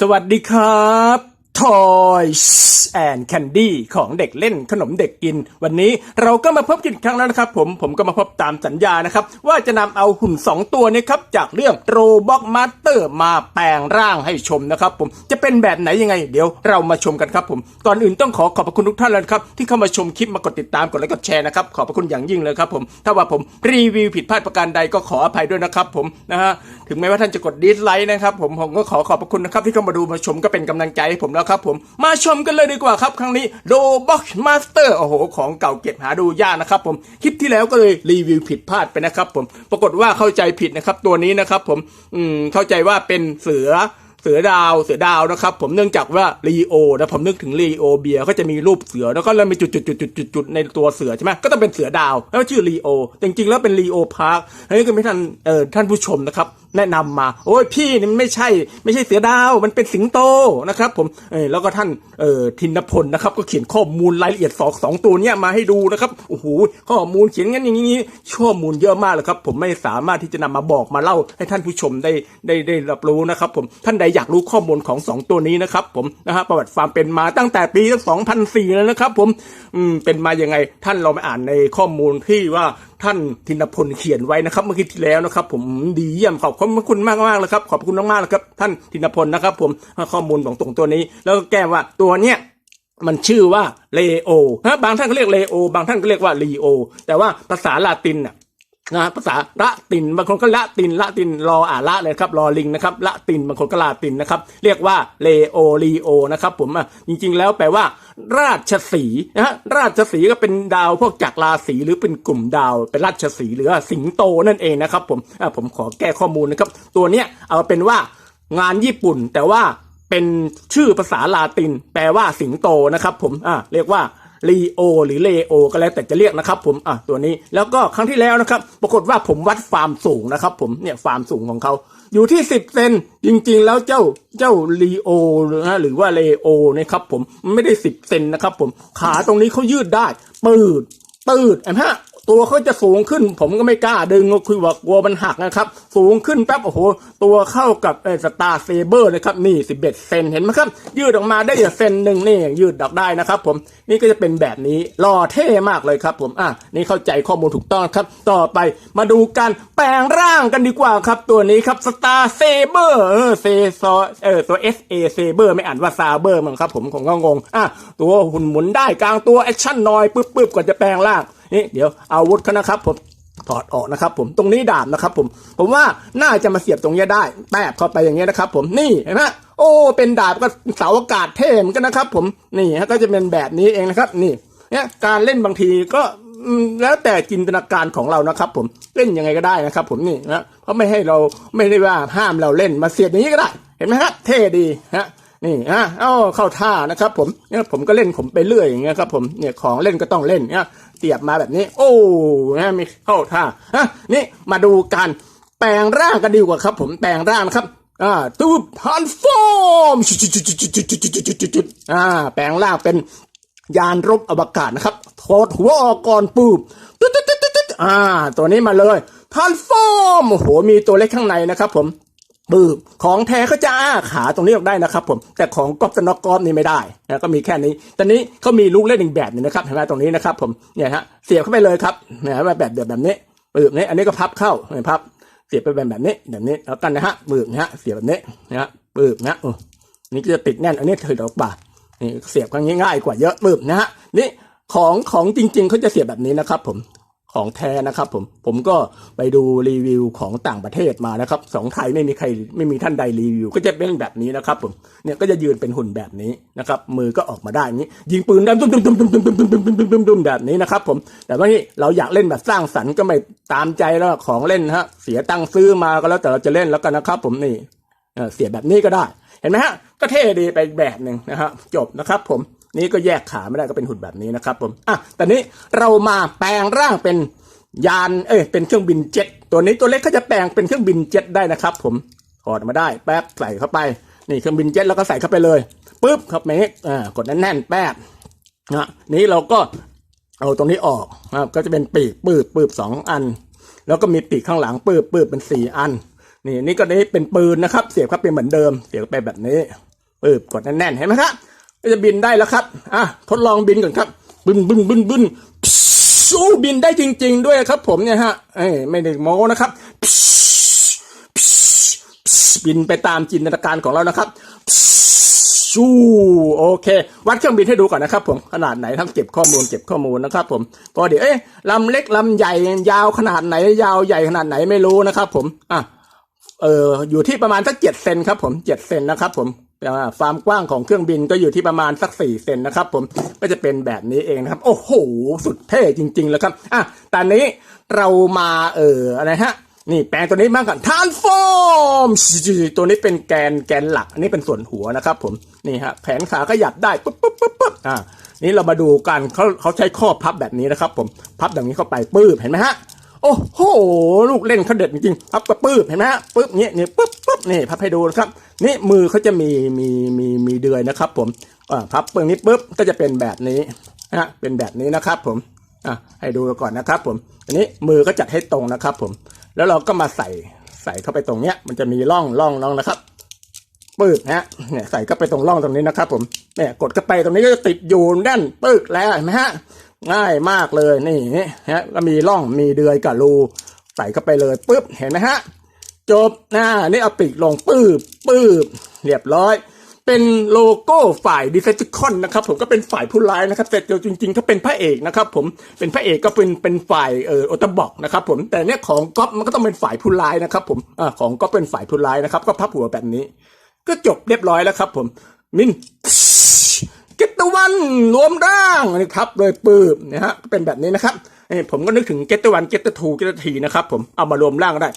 สวัสดีครับ Toys and Candy ของเด็กเล่นขนมเด็กกิน วันนี้เราก็มาพบกันอีกครั้งแล้วนะครับผมผมก็มาพบตามสัญญานะครับ ว่าจะนำเอาหุ่น 2 ตัวนี้ครับ จากเรื่อง Robot Master มาแปลงร่างให้ชมนะครับผมจะเป็นแบบไหนยังไง เดี๋ยวเรามาชมกันครับผม ก่อนอื่นต้องขอขอบพระคุณทุกท่านเลยครับ ที่เข้ามาชมคลิปมากดติดตามกดไลค์กดแชร์นะครับขอบพระคุณอย่างยิ่งเลยครับผมถ้าว่าผมรีวิวผิดพลาดประการใดก็ขออภัยด้วยนะครับผมนะฮะถึงแม้ว่าท่านจะกดดิสไลค์นะครับผมผมก็ขอขอบพระคุณนะครับที่เข้ามาดูมาชมก็เป็นกำลังใจให้ผมแล้วครับผมมาชมกันเลยดีกว่าครับ ครั้งนี้โดบ็อกมาสเตอร์โอ้โห ของเก่าเก็บหาดูยากนะครับผม คลิปที่แล้วก็เลยรีวิวผิดพลาดไปนะครับผมปรากฏว่าเข้าใจผิดนะครับตัวนี้นะครับผมอืมเข้าใจว่าเป็นเสือ สือดาวเสือดาวนะครับ ผมเนื่องจากว่าลีโอนะผมนึกถึงลีโอเบียก็จะมีรูปเสือแล้วก็แล้วมีจุดจุดจุดจุดจุดจุดในตัวเสือใช่ไหมก็ต้องเป็นเสือดาว แล้วชื่อลีโอจริงๆแล้วเป็นลีโอพาร์คอันนี้ก็ไม่ท่านเอ่อท่านผู้ชมนะครับ แนะนำมา โอ้ยพี่นี่มันไม่ใช่ ไม่ใช่เสือดาวมันเป็นสิงโตนะครับ ผมเออแล้วก็ท่านเอ่อทินพลนะครับ ก็เขียนข้อมูลรายละเอียดสองสองตัวเนี้ยมาให้ดูนะครับโอ้โหข้อมูลเขียนงั้นอย่างนี้ข้อมูลเยอะมากเลยครับ ผมไม่สามารถที่จะนำมาบอกมาเล่าให้ท่านผู้ชมได้ได้ได้รับรู้นะครับ ผมท่านใดอยากรู้ข้อมูลของสองตัวนี้นะครับผมนะฮะประวัติความเป็นมาตั้งแต่ปีตั้ง2004แล้วนะครับผมอืมเป็นมายังไงท่านลองไปอ่านในข้อมูลที่ว่าท่านธินพลเขียนไว้นะครับ เมื่อกี้ที่แล้วนะครับ ผมดีเยี่ยมขอบคุณมากมากเลยครับขอบคุณมากๆเลยครับ ท่านธินพลนะครับ ผมข้อมูลของตรงตัวนี้ แล้วก็แก้ว่าตัวเนี้ยมันชื่อว่าเลโอนะบางท่านก็เรียกเลโอบางท่านก็เรียกว่าลีโอ แต่ว่าภาษาลาตินน่ะ นะภาษาละตินบางคนก็ละตินละตินรออ่าละเลยครับรอลิงนะครับละตินบางคนก็ลาตินนะครับ เรียกว่าเลโอลีโอนะครับ ผมอะจริง ๆ แล้วแปลว่า ราชสีนะฮะราชสีก็เป็นดาวพวกจักรราศีหรือเป็นกลุ่มดาว เป็นราชสีหรือสิงโตนั่นเองนะครับ ผมอะผมขอแก้ข้อมูลนะครับ ตัวเนี้ยเอาเป็นว่างานญี่ปุ่นแต่ว่าเป็นชื่อภาษาลาติน แปลว่าสิงโตนะครับ ผมอ่าเรียกว่า ลีโอหรือเลโอก็แล้วแต่จะเรียกนะครับ ผมอะตัวนี้แล้วก็ครั้งที่แล้วนะครับ ปรากฏว่าผมวัดฟาร์มสูงนะครับ ผมเนี่ยฟาร์มสูงของเขาอยู่ที่สิบเซนจริงๆ แล้วเจ้าเจ้าลีโอนะหรือว่าเลโอนะครับผมไม่ได้สิบเซนนะครับ ผมขาตรงนี้เขายืดได้ ปืดปืดเห็นไหมฮะ ตัวเขาจะสูงขึ้น ผมก็ไม่กล้าดึงคือว่ากลัวมันหักนะครับ สูงขึ้นแป๊บโอ้โหตัวเข้ากับเอสตาร์เซเบอร์เลยครับนี่สิบเอ็ดเซนเห็นไหมครับ ยืดออกมาได้อย่างเซนหนึ่งนี่ยืดออกได้นะครับ ผมนี่ก็จะเป็นแบบนี้หล่อเท่มากเลยครับ ผมอะนี่เข้าใจข้อมูลถูกต้องครับ ต่อไปมาดูการแปลงร่างกันดีกว่าครับ ตัวนี้ครับสตาร์เซเบอร์เออเซซอเออตัว S A เซเบอร์ไม่อ่านว่าซาเบอร์มั้งครับ ผมผมก็งงอะตัวหุ่นหมุนได้กลางตัวแอคชั่นน้อยปึ๊บปึ๊บก่อนจะแปลงร่าง นี่เดี๋ยวอาวุธเขานะครับผมถอดออกนะครับผมตรงนี้ดาบนะครับผมผมว่าน่าจะมาเสียบตรงนี้ได้แปบเข้าไปอย่างเงี้ยนะครับ ผมนี่เห็นไหมโอ้เป็นดาบก็เสาอากาศเท่มกันนะครับ ผมนี่ฮะก็จะเป็นแบบนี้เองนะครับ นี่เนี่ยการเล่นบางทีก็แล้วแต่จินตนาการของเรานะครับ ผมเล่นยังไงก็ได้นะครับ ผมนี่นะเพราะไม่ให้เราไม่ได้ว่าห้ามเราเล่นมาเสียบอย่างนี้ก็ได้ เห็นไหมครับเท่ดีฮะนี่ฮะเอ้าเข้าท่านะครับ ผมเนี่ยผมก็เล่นผมไปเรื่อยอย่างเงี้ยครับ ผมเนี่ยของเล่นก็ต้องเล่นเนี่ย เสียบมาแบบนี้ โอ้นะมีเข้าท่าฮะนี่มาดูการแปลงร่างกันดีกว่าครับ ผมแปลงร่างครับอ่าตูบทันฟอร์มอ่าแปลงร่างเป็นยานรบอวกาศนะครับถอดหัวออกก่อนปูบอ่า ตัวนี้มาเลยทันฟอร์มโอ้โหมีตัวเล็กข้างในนะครับ ผม ปืบของแท้เขาจะอ้าขาตรงนี้ออกได้นะครับผมแต่ของก๊อปตนอกกอมนี่ไม่ได้นะก็มีแค่นี้ตอนนี้เขามีลูกเล่นอีกแบบหนึงนะครับเห็นไหมตรงนี้นะครับผมเนี่ยฮะเสียบเข้าไปเลยครับเนี่ยแบบแบบแบบนี้ปืบนี้อันนี้ก็พับเข้าเห็นพับ เสียบไปแบบแบบนี้แบบนี้แล้วกันนะฮะปืบนะฮะเสียบแบบนี้นะฮะปืบนะอือนี่ก็จะติดแน่นอันนี้เถิดออกมานี่เสียบกันง่ายๆกว่าเยอะปืบนะฮะนี่ของของจริงๆเขาจะเสียบแบบนี้นะครับผม ของแท้นะครับผมผมก็ไปดูรีวิวของต่างประเทศมานะครับสองไทยไม่มีใครไม่มีท่านใดรีวิว ก็จะเป็นแบบนี้นะครับผมเนี่ยก็จะยืนเป็นหุ่นแบบนี้นะครับมือก็ออกมาได้นี้ยิงปืนด้ตุ้มตุ้มตุ้มตุ้มตุ้มตุ้มตุ้มตุ้มตุ้มตุ้มตุ้มแบบนี้นะครับผมแต่ว่านี่เราอยากเล่นแบบสร้างสรรค์ก็ไม่ตามใจแล้วของเล่นฮะเสียตังค์ซื้อมาก็แล้วแต่เราจะเล่นแล้วกันนะครับผมนี่เออเสียแบบนี้ก็ได้ เห็นไหมฮะก็เท่ดีไปอีกแบบหนึ่งนะฮะจบนะครับผม นี่ก็แยกขาไม่ได้ก็เป็นหุ่นแบบนี้นะครับผมอะแต่นี้เรามาแปลงร่างเป็นยานเอ้ยเป็นเครื่องบินเจ็ตตัวนี้ตัวเล็กเขาจะแปลงเป็นเครื่องบินเจ็ตได้นะครับ ผมถอดมาได้แป๊บใส่เข้าไปนี่เครื่องบินเจ็ตแล้วก็ใส่เข้าไปเลยปึ๊บครับเมกอ่ากดแน่นๆแป๊บนะนี้เราก็เอาตรงนี้ออกนะครับก็จะเป็นปีกปืบปืบสองอัน แล้วก็มีปีกข้างหลังปืบปืบเป็นสี่อัน นี่นี่ก็นี้เป็นปืนนะครับ เสียบเข้าไปเหมือนเดิม เสียบไปแบบนี้ปึ๊บกดแน่นๆเห็นไหมครับ ก็จะบินได้แล้วครับ อะ ทดลองบินก่อนครับ บึนบึนบึนบึนสู้บินได้จริง ๆ ด้วยครับ ผมเนี่ยฮะเอ้ยไม่ได้โม้นะครับ บินไปตามจินตนาการของเรานะครับชูโอเค วัดเครื่องบินให้ดูก่อนนะครับ ผมขนาดไหนทั้งเก็บข้อมูลเก็บข้อมูลนะครับ ผมพอเดี๋ยวเอ๊ะลำเล็กลำใหญ่ยาวขนาดไหน ยาวใหญ่ขนาดไหนไม่รู้นะครับ ผมอะเอออยู่ที่ประมาณสักเจ็ดเซนครับ ผมเจ็ดเซนนะครับ ผม ความกว้างของเครื่องบินก็อยู่ที่ประมาณสักสี่เซนนะครับผมก็จะเป็นแบบนี้เองนะครับ โอ้โห สุดเท่จริง ๆ แล้วครับอะตอนนี้เรามาเอออะไรฮะนี่แปลงตัวนี้มากกันทานฟอร์มตัวนี้เป็นแกนแกนหลัก อันนี้เป็นส่วนหัวนะครับผมนี่ฮะแขนขาขยับได้ปุ๊บปุ๊บปุ๊บปุ๊บอ่านี่เรามาดูกันเขาเขาใช้ข้อพับแบบนี้นะครับ ผมพับแบบนี้เข้าไปปื้บเห็นไหมฮะ โอ้โห ลูกเล่นเขาเด็ดจริงๆพับก็ปื้บเห็นไหมฮะปึ๊บนี่นี่ปุ๊บปุ๊บนี่พับให้ดูนะครับนี่มือเขาจะมีมีมีมีเดือยนะครับ ผมอ่าพับเปิงนี้ปุ๊บก็จะเป็นแบบนี้นะเป็นแบบนี้นะครับผมอะให้ดูก่อนนะครับ ผม อันนี้มือก็จัดให้ตรงนะครับ ผม แล้วเราก็มาใส่ใส่เข้าไปตรงเนี้ย มันจะมีร่องร่องร่องนะครับปึ๊กนะฮะเนี่ยใส่เข้าไปตรงร่องตรงนี้นะครับ ผมเนี่ยกดเข้าไปตรงนี้ก็จะติดอยู่แน่นปึ๊กแล้วเห็นไหมฮะ ง่ายมากเลยนี่นี่ฮะก็มีร่องมีเดือยกับรูใส่เข้าไปเลยปึ๊บเห็นไหมฮะจบนะนี่เอาปีกลงปื๊บปื๊บเรียบร้อย เป็นโลโก้ฝ่ายดิเซติคอนนะครับ ผมก็เป็นฝ่ายผู้ร้ายนะครับแต่จริงๆเขาเป็นพระเอกนะครับ ผมเป็นพระเอกก็เป็นเป็นฝ่ายเออโอตาบอกนะครับ ผมแต่เนี้ยของก๊อฟมันก็ต้องเป็นฝ่ายผู้ร้ายนะครับ ผมอ่าของก๊อฟเป็นฝ่ายผู้ร้ายนะครับ ก็พับหัวแบบนี้ ก็จบเรียบร้อยแล้วครับ ผมมิน กตตวันรวมร่างนี่ครับโดยปืบนะฮะเป็นแบบนี้นะครับนี่ผมก็นึกถึงเกตตวันเกตทูเกตทีนะครับผมเอามารวมร่างได้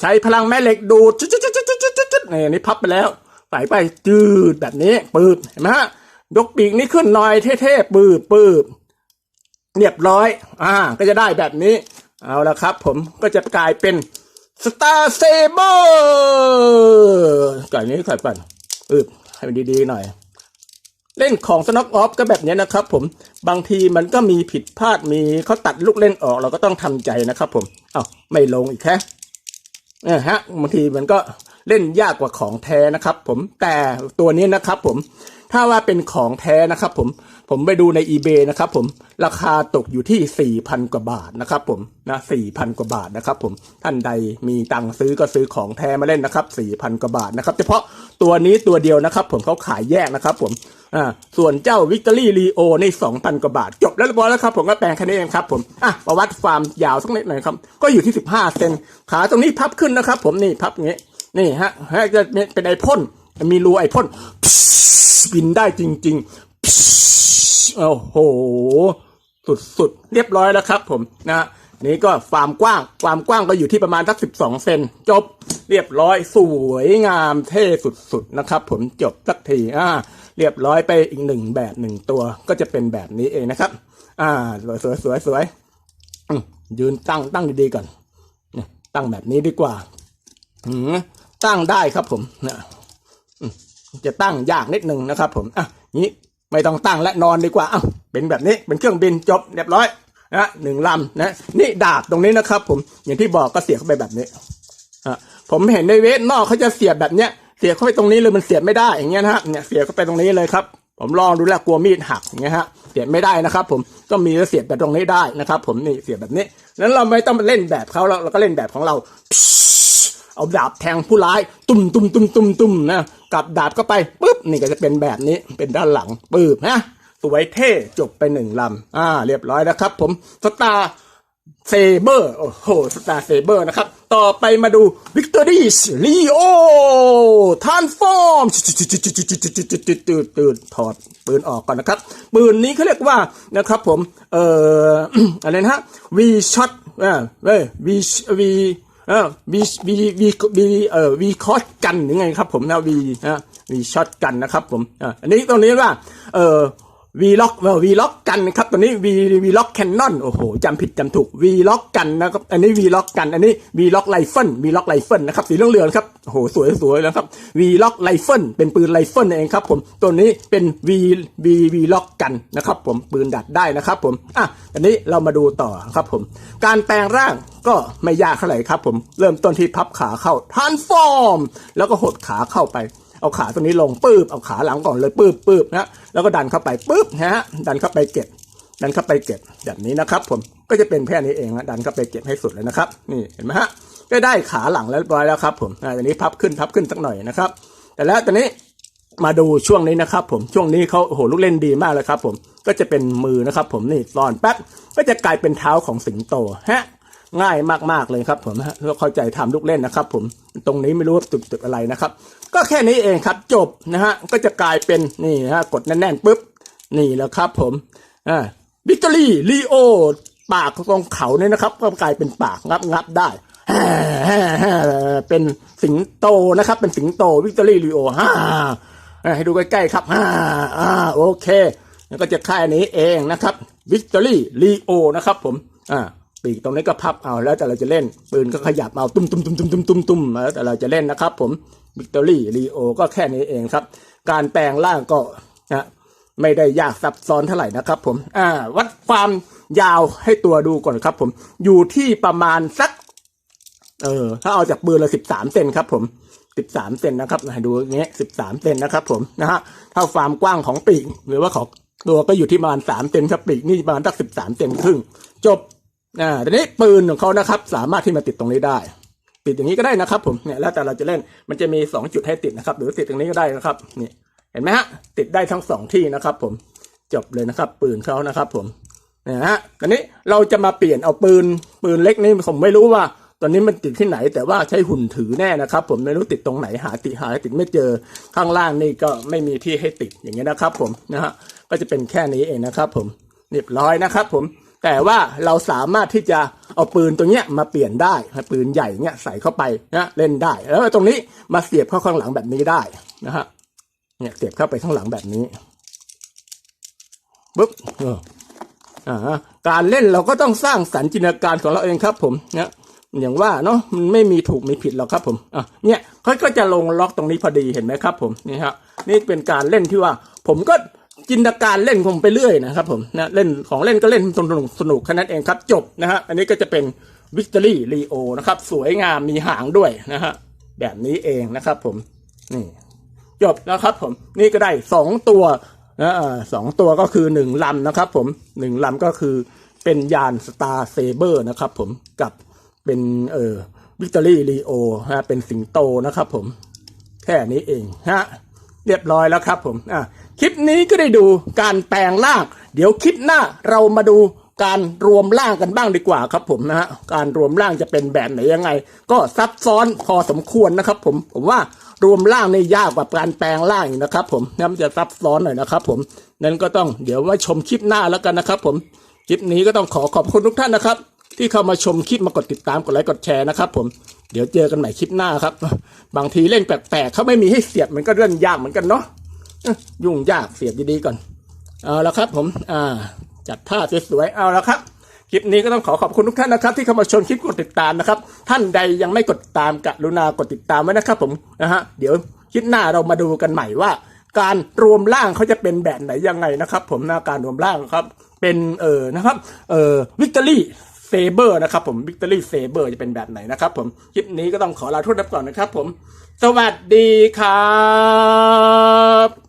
ใช้พลังแม่เหล็กดูดนี่นี่พับไปแล้วใส่ไปจืดแบบนี้ปืบเห็นไหมฮะยกปีกนี้ขึ้นหน่อยเท่ๆปืบปืบเรียบร้อย อ่า ก็จะได้แบบนี้ เอาละครับ ผมก็จะกลายเป็นสตาร์เซเบอร์ก่อนนี้ใส่ก่อนอืบให้มันดีๆหน่อย เล่นของสน็อกออฟก็แบบนี้นะครับผมบางทีมันก็มีผิดพลาดมีเขาตัดลูกเล่นออกเราก็ต้องทำใจนะครับผมเอ้าไม่ลงอีกแค่เออฮะบางทีมันก็เล่นยากกว่าของแท้นะครับผมแต่ตัวนี้นะครับผม ถ้าว่าเป็นของแท้นะครับผมผมไปดูใน eBay นะครับผมราคาตกอยู่ที่ 4,000 กว่าบาทนะครับผมนะ4,000 กว่าบาทนะครับผมท่านใดมีตังค์ซื้อก็ซื้อของแท้มาเล่นนะครับ 4,000 กว่าบาทนะครับเฉพาะตัวนี้ตัวเดียวนะครับ ผมเขาขายแยกนะครับผมอ่าส่วนเจ้าวิกตอรี่ลีโอใน 2,000 กว่าบาท จบแล้วเรียบร้อยแล้วครับผมก็แปลงแค่นี้เองครับผมอะประวัติฟาร์มยาวสักนิดหน่อยครับก็อยู่ที่ 15 เซนขาตรงนี้พับขึ้นนะครับ ผมนี่พับอย่างงี้นี่ฮะฮะจะเป็นไอพ่น มีรูไอพ่นบินได้จริงๆโอ้โห สุดๆ เรียบร้อยแล้วครับผมนะนี่ก็ความกว้างความกว้างก็อยู่ที่ประมาณสักสิบสองเซนจบเรียบร้อยสวยงามเท่สุดๆนะครับ ผมจบสักทีอ่าเรียบร้อยไปอีกหนึ่งแบบหนึ่งตัวก็จะเป็นแบบนี้เองนะครับ อ่าสวยสวยสวยสวยอืมยืนตั้งตั้งดีๆก่อนเนี่ยตั้งแบบนี้ดีกว่าอืมตั้งได้ครับผมนะ จะตั้งยากนิดนึงนะครับ ผมอะนี้ไม่ต้องตั้งและนอนดีกว่าอ้าวเป็นแบบนี้เป็นเครื่องบินจบเรียบร้อยนะหนึ่งลำนะนี่ดาบตรงนี้นะครับ ผมอย่างที่บอกก็เสียบเข้าไปแบบนี้อะผมเห็นในเวทนอกเขาจะเสียบแบบเนี้ยเสียบเข้าไปตรงนี้เลยมันเสียบไม่ได้อย่างเงี้ยนะฮะเนี่ยเสียบเข้าไปตรงนี้เลยครับ ผมลองดูแล้วกลัวมีดหักอย่างเงี้ยฮะเสียบไม่ได้นะครับ ผมก็มีเสียบแบบตรงนี้ได้นะครับ ผมนี่เสียบแบบนี้แล้วเราไม่ต้องมาเล่นแบบเขาเราเราก็เล่นแบบของเราเอาดาบแทงผู้ร้าย ตุ้มตุ้มตุ้มตุ้มตุ้มนะ กับดาบก็ไปปุ๊บนี่ก็จะเป็นแบบนี้เป็นด้านหลังปืบนะสวยเท่จบไปหนึ่งลำอ่าเรียบร้อยแล้วครับ ผมสตาร์เซเบอร์โอ้โหสตาร์เซเบอร์นะครับ ต่อไปมาดูวิกตอรี่ลีโอทานฟอร์มตื่นถอดปืนออกก่อนนะครับ ปืนนี้เขาเรียกว่านะครับผม เอ่ออะไรนะฮะวีช็อตอ่าเว้ยวีวี เออวีวีวีวีเอ่อวีคอสกันหรือไงครับผมนะวีนะวีช็อตกันนะครับผมอ่าอันนี้ตรงนี้ว่า เอ่อ วีล็อกเออวีล็อกกันครับตัวนี้วีวีล็อกแคนนอนโอ้โหจำผิดจำถูกวีล็อกกันนะครับอันนี้วีล็อกกันอันนี้วีล็อกไรเฟิลวีล็อกไรเฟิลนะครับสีเหลืองๆครับโอ้โหสวยสวยแล้วครับวีล็อกไรเฟิลเป็นปืนไรเฟิลเองครับผมตัวนี้เป็นวีวีวีล็อกกันนะครับผมปืนดัดได้นะครับผมอะอันนี้เรามาดูต่อครับผม การแปลงร่างก็ไม่ยากเท่าไหร่ครับผมเริ่มต้นที่พับขาเข้าทานฟอร์ม แล้วก็หดขาเข้าไป เอาขาตัวนี้ลงปื๊บเอาขาหลังก่อนเลยปื๊บปื๊บนะแล้วก็ดันเข้าไปปื๊บนะฮะดันเข้าไปเก็บ ดันเข้าไปเก็บแบบนี้นะครับ ผมก็จะเป็นแค่นี้เองนะดันเข้าไปเก็บให้สุดเลยนะครับ นี่เห็นไหมฮะก็ได้ขาหลังแล้วเรียบร้อยแล้วครับ ผมอ่าตอนนี้พับขึ้นพับขึ้นสักหน่อยนะครับ แต่แล้วตอนนี้มาดูช่วงนี้นะครับ ผมช่วงนี้เขาโอ้โหลูกเล่นดีมากเลยครับ ผมก็จะเป็นมือนะครับ ผมนี่ตอนแป๊บก็จะกลายเป็นเท้าของสิงโตฮะ ง่ายมากๆเลยครับผมฮะเราเข้าใจทำลูกเล่นนะครับ ผมตรงนี้ไม่รู้ว่าตึกๆอะไรนะครับ ก็แค่นี้เองครับจบนะฮะก็จะกลายเป็นนี่ฮะกดแน่นๆปุ๊บนี่แหล้วครับ ผมอ่าวิกตอรี่ลีโอปากตรงเขาเนี่ยนะครับ ก็กลายเป็นปากงับงับได้เป็นสิงโตนะครับ เป็นสิงโตวิกตอรี่ลีโอฮ่าให้ดูใกล้ๆครับฮ่าอ่าโอเคแล้วก็จะค่ายนี้เองนะครับวิกตอรี่ลีโอนะครับ ผมอ่า ปีกตรงนี้ก็พับเอาแล้วแต่เราจะเล่น ปืนก็ขยับเอาตุ้มตุ้มตุ้มตุ้มตุ้มตุ้มตุ้มแล้วแต่เราจะเล่นนะครับ ผมวิกตอรี่ลีโอก็แค่นี้เองครับ การแปลงร่างก็นะไม่ได้ยากซับซ้อนเท่าไหร่นะครับผมอ่าวัดความยาวให้ตัวดูก่อนครับ ผมอยู่ที่ประมาณสัก เออถ้าเอาจากปืนละสิบสามเซนครับ ผมสิบสามเซนนะครับให้ดูอย่างเงี้ยสิบสามเซนนะครับ ผมนะฮะเท่าความกว้างของปีก หรือว่าของตัวก็อยู่ที่ประมาณสามเซนครับปีกนี่ประมาณสักสิบสามเซนครึ่งจบ อ่าทีนี้ปืนของเขานะครับ สามารถที่มาติดตรงนี้ได้ ติดอย่างนี้ก็ได้นะครับ ผมเนี่ยแล้วแต่เราจะเล่นมันจะมีสองจุดให้ติดนะครับ หรือติดตรงนี้ก็ได้นะครับนี่เห็นไหมฮะติดได้ทั้งสองที่นะครับ ผมจบเลยนะครับ ปืนเขานะครับ ผมนี่ฮะตอนนี้เราจะมาเปลี่ยนเอาปืนปืนเล็กนี่ผมไม่รู้ว่า ตอนนี้มันติดที่ไหน แต่ว่าใช้หุ่นถือแน่นะครับ ผมไม่รู้ติดตรงไหนหาติหาติดไม่เจอข้างล่างนี่ก็ไม่มีที่ให้ติดอย่างเงี้ยนะครับ ผมนะฮะก็จะเป็นแค่นี้เองนะครับ ผมเรียบร้อยนะครับ ผม แต่ว่าเราสามารถที่จะเอาปืนตัวเนี้ยมาเปลี่ยนได้ปืนใหญ่เนี้ยใส่เข้าไปนะเล่นได้ แล้วตรงนี้มาเสียบเข้าข้างหลังแบบนี้ได้นะฮะเนี่ยเสียบเข้าไปข้างหลังแบบนี้ปุ๊บเอออ่าการเล่นเราก็ต้องสร้างสรรค์จินตนาการของเราเองครับ ผมนี่ยอย่างว่าเนาะมันไม่มีถูกมีผิดหรอกครับผมอะเนี่ยเขาก็จะลงล็อกตรงนี้พอดีเห็นไหมครับ ผมนี่ฮะนี่เป็นการเล่นที่ว่า ผมก็ จินตนาการเล่นผมไปเรื่อยนะครับผมนะเล่นของเล่นก็เล่นสนุกสนุกแค่นั้นเองครับ จบนะฮะอันนี้ก็จะเป็นวิกตอรี่รีโอนะครับ สวยงามมีหางด้วยนะฮะแบบนี้เองนะครับผมนี่จบนะครับผมนี่ก็ได้สองตัวนะสองตัวก็คือหนึ่งลำนะครับผมหนึ่งลำก็คือเป็นยานสตาร์เซเบอร์นะครับผมกับเป็นเอ่อวิกตอรี่รีโอฮะเป็นสิงโตนะครับผมแค่นี้เองฮะเรียบร้อยแล้วครับผมอะ คลิปนี้ก็ได้ดูการแปลงร่าง เดี๋ยวคลิปหน้าเรามาดูการรวมร่างกันบ้างดีกว่าครับผมนะฮะการรวมร่างจะเป็นแบบไหนยังไง ก็ซับซ้อนพอสมควรนะครับ ผมผมว่ารวมร่างในยากกว่าการแปลงร่างนะครับ ผมนั่นจะซับซ้อนหน่อยนะครับ ผมนั้นก็ต้องเดี๋ยวไว้ชมคลิปหน้าแล้วกันนะครับ ผมคลิปนี้ก็ต้องขอขอบคุณทุกท่านนะครับ ที่เข้ามาชมคลิปมากดติดตามกดไลค์กดแชร์นะครับผมเดี๋ยวเจอกันใหม่คลิปหน้าครับ บางทีเล่นแปลกๆเขาไม่มีให้เสียบมันก็เรื่องยากเหมือนกันเนาะ ยุ่งยากเสียบดีๆก่อน เอาละครับผม อ่า จัดท่าสวยๆ เอาละครับคลิปนี้ก็ต้องขอขอบคุณทุกท่านนะครับ ที่เข้ามาชมคลิปกดติดตามนะครับ ท่านใดยังไม่กดติดตามกรุณากดติดตามไว้นะครับ ผมนะฮะเดี๋ยวคลิปหน้าเรามาดูกันใหม่ว่า การรวมร่างเขาจะเป็นแบบไหนยังไงนะครับ ผมนะการรวมร่างครับ เป็นเออนะครับเออวิกตอรี่เซเบอร์นะครับผมวิกตอรี่เซเบอร์จะเป็นแบบไหนนะครับ ผมคลิปนี้ก็ต้องขอลาโทษนับก่อนนะครับ ผม สวัสดีครับ